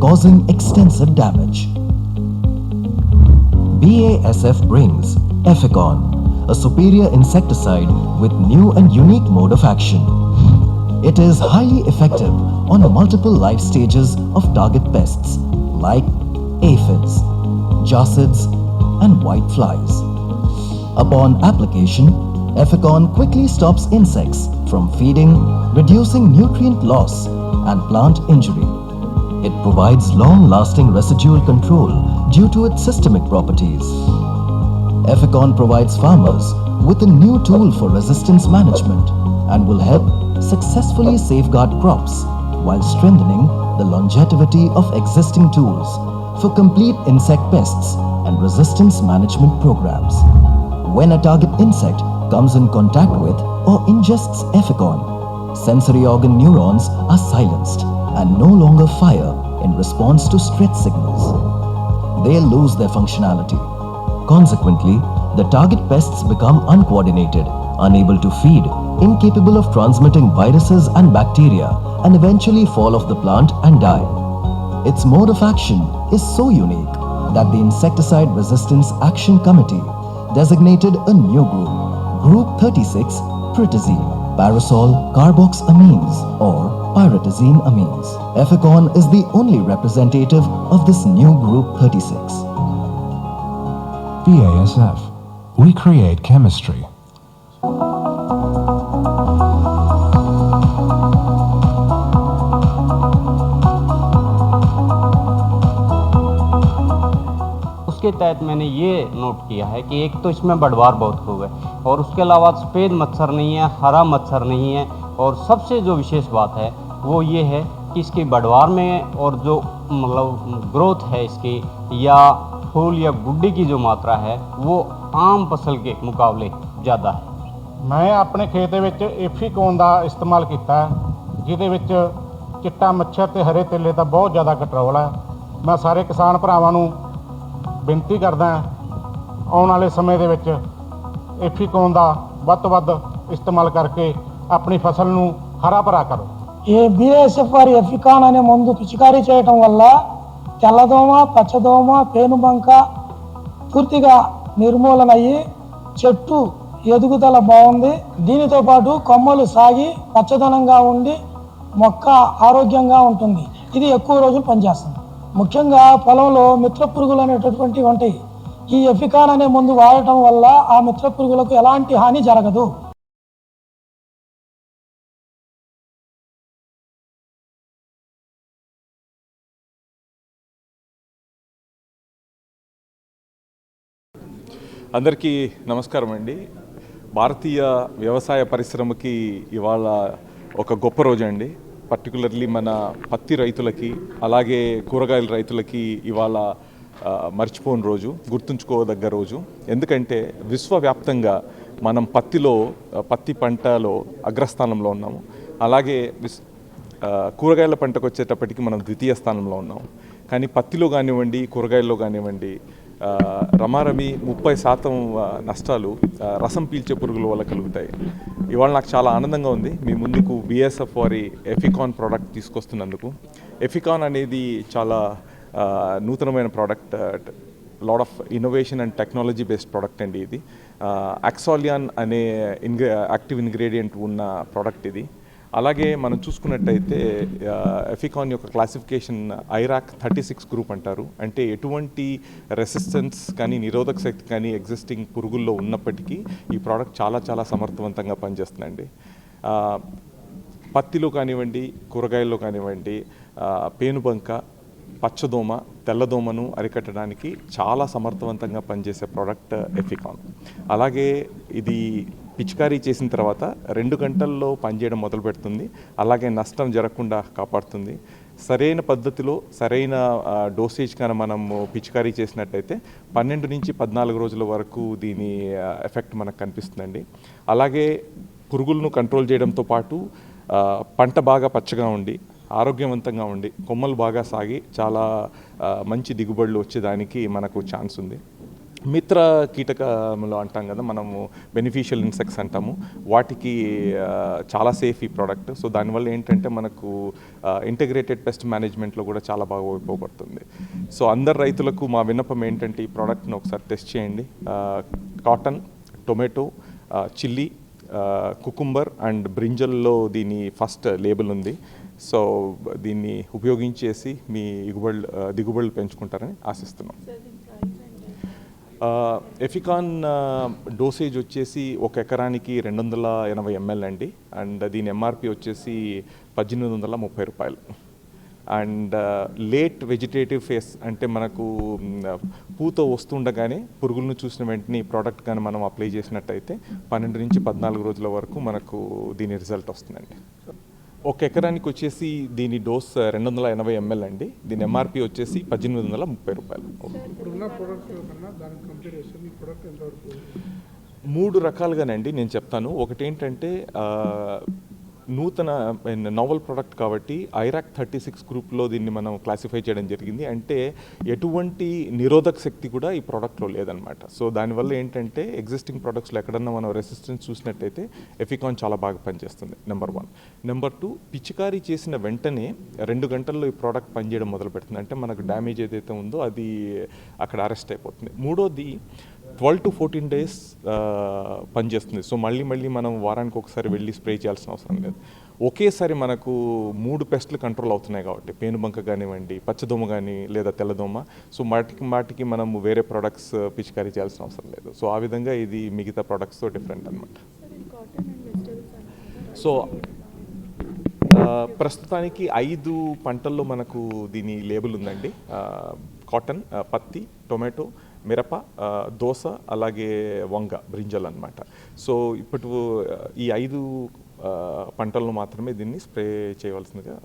causing extensive damage. BASF brings Ethicon, a superior insecticide with new and unique mode of action. It is highly effective on multiple life stages of target pests like aphids, jarsids, and white flies. Upon application, Ethicon quickly stops insects from feeding, reducing nutrient loss and plant injury. It provides long-lasting residual control due to its systemic properties. Ethicon provides farmers with a new tool for resistance management and will help successfully safeguard crops while strengthening the longevity of existing tools for complete insect pests and resistance management programs. When a target insect comes in contact with or ingests Ethicon, sensory organ neurons are silenced and no longer fire in response to stress signals. They lose their functionality. Consequently, the target pests become uncoordinated, unable to feed, incapable of transmitting viruses and bacteria, and eventually fall off the plant and die. Its mode of action is so unique that the Insecticide Resistance Action Committee designated a new group, Group 36 Pritazine, Parasol carboxamines or pyritazine amines. Ethicon is the only representative of this new Group 36. BASF. We create chemistry. उसके तहत मैंने ये note किया है कि एक तो इसमें बढ़वार बहुत खूब है और उसके अलावा सफ़ेद मच्छर नहीं है हरा मच्छर नहीं है और सबसे जो विशेष बात है वो ये है कि इसकी बढ़वार में और जो मतलब ग्रोथ है इसकी या फूल या गुड्डी की जो मात्रा है वो आम फसल के मुकाबले ज़्यादा है ਮੈਂ ਆਪਣੇ ਖੇਤ ਦੇ ਵਿੱਚ ਏਫੀਕੋਨ ਦਾ ਇਸਤੇਮਾਲ ਕੀਤਾ ਹੈ, ਜਿਹਦੇ ਵਿੱਚ ਚਿੱਟਾ ਮੱਛਰ ਤੇ ਹਰੇ ਤੇਲੇ ਦਾ ਬਹੁਤ ਜ਼ਿਆਦਾ ਕੰਟਰੋਲ ਹੈ ਮੈਂ ਸਾਰੇ ਕਿਸਾਨ ਭਰਾਵਾਂ ਨੂੰ ਬੇਨਤੀ ਕਰਦਾ ਹਾਂ, ਆਉਣ ਵਾਲੇ ਸਮੇਂ ਦੇ ਵਿੱਚ ਏਫੀਕੋਨ ਦਾ ਵੱਧ ਤੋਂ ਵੱਧ ਇਸਤੇਮਾਲ ਕਰਕੇ ਆਪਣੀ ਫਸਲ ਨੂੰ ਹਰਾ ਭਰਾ ਕਰੋ ఈ బీఎస్ఎఫ్ వారి ఎఫికాన్ అనే మందు పిచికారీ చేయటం వల్ల తెల్లదోమ పచ్చదోమ పేనుబంక పూర్తిగా నిర్మూలన అయ్యి చెట్టు ఎదుగుదల బాగుంది. దీనితో పాటు కొమ్మలు సాగి పచ్చదనంగా ఉండి మొక్క ఆరోగ్యంగా ఉంటుంది. ఇది ఎక్కువ రోజులు పనిచేస్తుంది. ముఖ్యంగా పొలంలో మిత్ర పురుగులు అనేటటువంటివి ఉంటాయి ఈ ఎఫికాన్ అనే మందు వాడటం వల్ల ఆ మిత్ర పురుగులకు ఎలాంటి హాని జరగదు. అందరికీ నమస్కారం అండి. భారతీయ వ్యవసాయ పరిశ్రమకి ఇవాళ ఒక గొప్ప రోజు అండి. పర్టికులర్లీ మన పత్తి రైతులకి అలాగే కూరగాయల రైతులకి ఇవాళ మర్చిపోని రోజు గుర్తుంచుకోదగ్గ రోజు. ఎందుకంటే విశ్వవ్యాప్తంగా మనం పత్తిలో పత్తి పంటలో అగ్రస్థానంలో ఉన్నాము. అలాగే విస్ కూరగాయల పంటకు వచ్చేటప్పటికి మనం ద్వితీయ స్థానంలో ఉన్నాం కానీ పత్తిలో కానివ్వండి కూరగాయల్లో కానివ్వండి రమారమి ముప్పై శాతం నష్టాలు రసం పీల్చే పురుగుల వల్ల కలుగుతాయి. ఇవాళ నాకు చాలా ఆనందంగా ఉంది. మీ ముందుకు బిఎస్ఎఫ్ వారి ఎఫికాన్ ప్రోడక్ట్ తీసుకొస్తున్నందుకు. ఎఫికాన్ అనేది చాలా నూతనమైన product lot of innovation and technology based product అండి ఇది. అక్సాలియాన్ అనే ఇంగ్రీ యాక్టివ్ ఇంగ్రీడియంట్ ఉన్న ప్రోడక్ట్ ఇది. అలాగే మనం చూసుకున్నట్టయితే ఎఫికాన్ యొక్క classification IRAC thirty six group అంటారు. అంటే ఎటువంటి రెసిస్టెన్స్ కానీ నిరోధక శక్తి కానీ ఎగ్జిస్టింగ్ పురుగుల్లో ఉన్నప్పటికీ ఈ ప్రోడక్ట్ చాలా చాలా సమర్థవంతంగా పనిచేస్తుందండి. పత్తిలో కానివ్వండి కూరగాయల్లో కానివ్వండి పేనుబంక పచ్చదోమ తెల్లదోమను అరికట్టడానికి చాలా సమర్థవంతంగా పనిచేసే ప్రోడక్ట్ ఎఫికాన్. అలాగే ఇది పిచికారీ చేసిన తర్వాత రెండు గంటల్లో పనిచేయడం మొదలు పెడుతుంది. అలాగే నష్టం జరగకుండా కాపాడుతుంది. సరైన పద్ధతిలో సరైన డోసేజ్ కానీ మనము పిచికారీ చేసినట్టయితే పన్నెండు నుంచి పద్నాలుగు రోజుల వరకు దీని ఎఫెక్ట్ మనకు కనిపిస్తుందండి. అలాగే పురుగులను కంట్రోల్ చేయడంతో పాటు పంట బాగా పచ్చగా ఉండి ఆరోగ్యవంతంగా ఉండి కొమ్మలు బాగా సాగి చాలా మంచి దిగుబడులు వచ్చేదానికి మనకు ఛాన్స్ ఉంది. మిత్ర కీటకములు అంటాం కదా మనము బెనిఫిషియల్ ఇన్సెక్ట్స్ అంటాము. వాటికి చాలా సేఫ్ ఈ ప్రోడక్ట్ సో దానివల్ల ఏంటంటే మనకు ఇంటిగ్రేటెడ్ పెస్ట్ మేనేజ్మెంట్లో కూడా చాలా బాగా ఉపయోగపడుతుంది. సో అందరు రైతులకు మా విన్నపం ఏంటంటే ఈ ప్రోడక్ట్ని ఒకసారి టెస్ట్ చేయండి. Cotton tomato chilli cucumber and బ్రింజల్లో దీని ఫస్ట్ లేబుల్ ఉంది. సో దీన్ని ఉపయోగించేసి మీ దిగుబడులు దిగుబడులు పెంచుకుంటారని ఆశిస్తున్నాం. ఎఫికాన్ డోసేజ్ వచ్చేసి ఒక ఎకరానికి రెండు వందల ఎనభై ఎంఎల్ అండి. అండ్ దీని ఎంఆర్పి వచ్చేసి పద్దెనిమిది వందల ముప్పై రూపాయలు. అండ్ లేట్ వెజిటేటివ్ ఫేస్ అంటే మనకు పూత వస్తుండగానే పురుగులను చూసిన వెంటనే ప్రోడక్ట్ కానీ మనం అప్లై చేసినట్టయితే పన్నెండు నుంచి పద్నాలుగు రోజుల వరకు మనకు దీని రిజల్ట్ వస్తుందండి. ఒక ఎకరానికి వచ్చేసి దీని డోస్ రెండు వందల ఎనభై ఎంఎల్ అండి. దీని ఎంఆర్పి వచ్చేసి పద్దెనిమిది వందల ముప్పై రూపాయలు. మూడు రకాలుగానండి నేను చెప్తాను. ఒకటి ఏంటంటే నూతన నోవల్ ప్రోడక్ట్ కాబట్టి ఐరాక్ థర్టీ సిక్స్ గ్రూప్లో దీన్ని మనం క్లాసిఫై చేయడం జరిగింది. అంటే ఎటువంటి నిరోధక శక్తి కూడా ఈ ప్రోడక్ట్లో లేదనమాట సో దానివల్ల ఏంటంటే ఎగ్జిస్టింగ్ ప్రోడక్ట్స్లో ఎక్కడన్నా మనం రెసిస్టెన్స్ చూసినట్టయితే ఎఫికాన్ చాలా బాగా పనిచేస్తుంది నెంబర్ వన్ నెంబర్ టూ పిచికారీ చేసిన వెంటనే రెండు గంటల్లో ఈ ప్రోడక్ట్ పనిచేయడం మొదలు పెడుతుంది అంటే మనకు డ్యామేజ్ ఏదైతే ఉందో అది అక్కడ అరెస్ట్ అయిపోతుంది. మూడోది ట్వెల్వ్ టు ఫోర్టీన్ డేస్ పనిచేస్తుంది. సో మళ్ళీ మళ్ళీ మనం వారానికి ఒకసారి వెళ్ళి స్ప్రే చేయాల్సిన అవసరం లేదు. ఒకేసారి మనకు మూడు పెస్ట్లు కంట్రోల్ అవుతున్నాయి కాబట్టి పేనుబంక కానివ్వండి పచ్చదోమ కానీ లేదా తెల్లదోమ. సో వాటికి వాటికి మనం వేరే ప్రొడక్ట్స్ పిచికారీ చేయాల్సిన అవసరం లేదు. సో ఆ విధంగా ఇది మిగతా ప్రొడక్ట్స్తో డిఫరెంట్ అనమాట సో ప్రస్తుతానికి ఐదు పంటల్లో మనకు దీని లేబుల్ ఉందండి. కాటన్ పత్తి టొమాటో మిరప దోశ దోస అలాగే వంగ బ్రింజల్ అన్నమాట. సో ఇప్పుడు ఈ ఐదు పంటలను పంటల్లో మాత్రమే దీన్ని స్ప్రే చేయవలసిందిగా